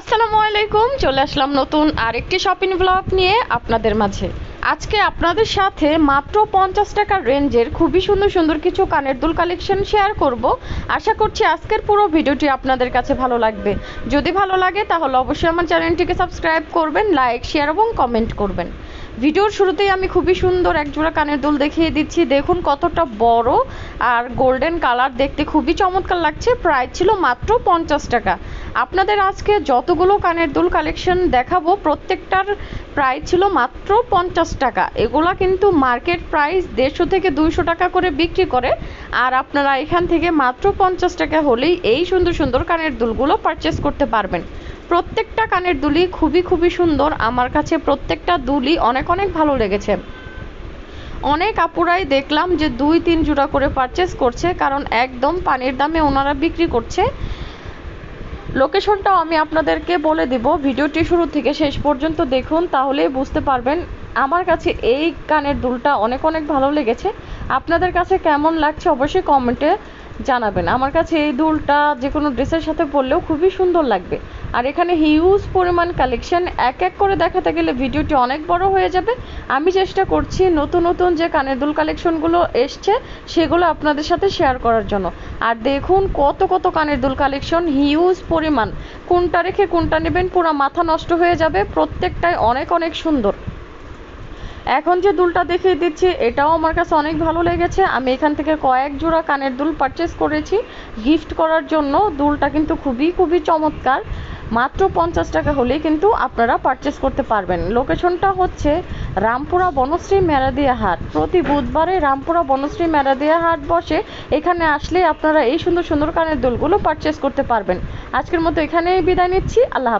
আসসালামু আলাইকুম, চলে আসলাম নতুন আরেকটি শপিং ব্লগ নিয়ে আপনাদের মাঝে। আজকে আপনাদের সাথে মাত্র পঞ্চাশ টাকার রেঞ্জের খুবই সুন্দর সুন্দর কিছু কানের দুল কালেকশন শেয়ার করব। আশা করছি আজকের পুরো ভিডিওটি আপনাদের কাছে ভালো লাগবে। যদি ভালো লাগে, তাহলে অবশ্যই আমার চ্যানেলটিকে সাবস্ক্রাইব করবেন লাইক শেয়ার এবং কমেন্ট করবেন। ভিডিওর শুরুতেই আমি খুবই সুন্দর এক জোড়া কানের দুল দেখিয়ে দিচ্ছি। দেখুন কতটা বড় আর গোল্ডেন কালার দেখতে খুবই চমৎকার লাগছে। প্রাইস ছিল মাত্র পঞ্চাশ টাকা। আপনাদের আজকে যতগুলো কানের দুল কালেকশন দেখাবো, প্রত্যেকটার প্রাইস ছিল মাত্র পঞ্চাশ টাকা। এগুলা কিন্তু মার্কেট প্রাইস দেড়শো থেকে দুইশো টাকা করে বিক্রি করে। আর আপনারা এখান থেকে মাত্র পঞ্চাশ টাকা হলেই এই সুন্দর সুন্দর কানের দুলগুলো পারচেস করতে পারবেন। প্রত্যেকটা কানের দুলি খুবই খুবই সুন্দর। আমার কাছে প্রত্যেকটা দুলি অনেক অনেক ভালো লেগেছে। অনেক আপুরাই দেখলাম যে দুই, তিন জোড়া করে পারচেস করছে, কারণ একদম পানির দামে ওনারা বিক্রি করছে। লোকেশনটাও আমি আপনাদেরকে বলে দিব। ভিডিওটি শুরু থেকে শেষ পর্যন্ত দেখুন, তাহলেই বুঝতে পারবেন আমার কাছে এই কানের দুলটা অনেক অনেক ভালো লেগেছে। আপনাদের কাছে কেমন লাগছে অবশ্যই কমেন্টে জানাবেন। আমার কাছে এই দুলটা যে কোনো ড্রেসের সাথে পরলেও খুবই সুন্দর লাগবে। আর এখানে হিউজ পরিমাণ কালেকশন এক এক করে দেখাতে গেলে ভিডিওটি অনেক বড় হয়ে যাবে। আমি চেষ্টা করছি নতুন নতুন যে কানের দুল কালেকশনগুলো এসছে, সেগুলো আপনাদের সাথে শেয়ার করার জন্য। আর দেখুন কত কত কানের দুল কালেকশন হিউজ পরিমাণ। কোনটা রেখে কোনটা নেবেন, পুরো মাথা নষ্ট হয়ে যাবে। প্রত্যেকটাই অনেক অনেক সুন্দর। এখন যে দুলটা দেখিয়ে দিচ্ছি, এটাও আমার কাছে অনেক ভালো লেগেছে। আমি এখান থেকে কয়েক জোড়া কানের দুল পারচেস করেছি। গিফট করার জন্য দুলটা কিন্তু খুবই খুবই চমৎকার। মাত্র পঞ্চাশ টাকা হলেই কিন্তু আপনারা পারচেস করতে পারবেন। লোকেশনটা হচ্ছে রামপুরা বনশ্রী মেরাদিয়া হাট। প্রতি বুধবারে রামপুরা বনশ্রী মেরাদিয়া হাট বসে এখানে আসলে আপনারা এই সুন্দর সুন্দর কানের দুলগুলো পারচেস করতে পারবেন। আজকের মতো এখানেই বিদায় নিচ্ছি। আল্লাহ হাফিজ।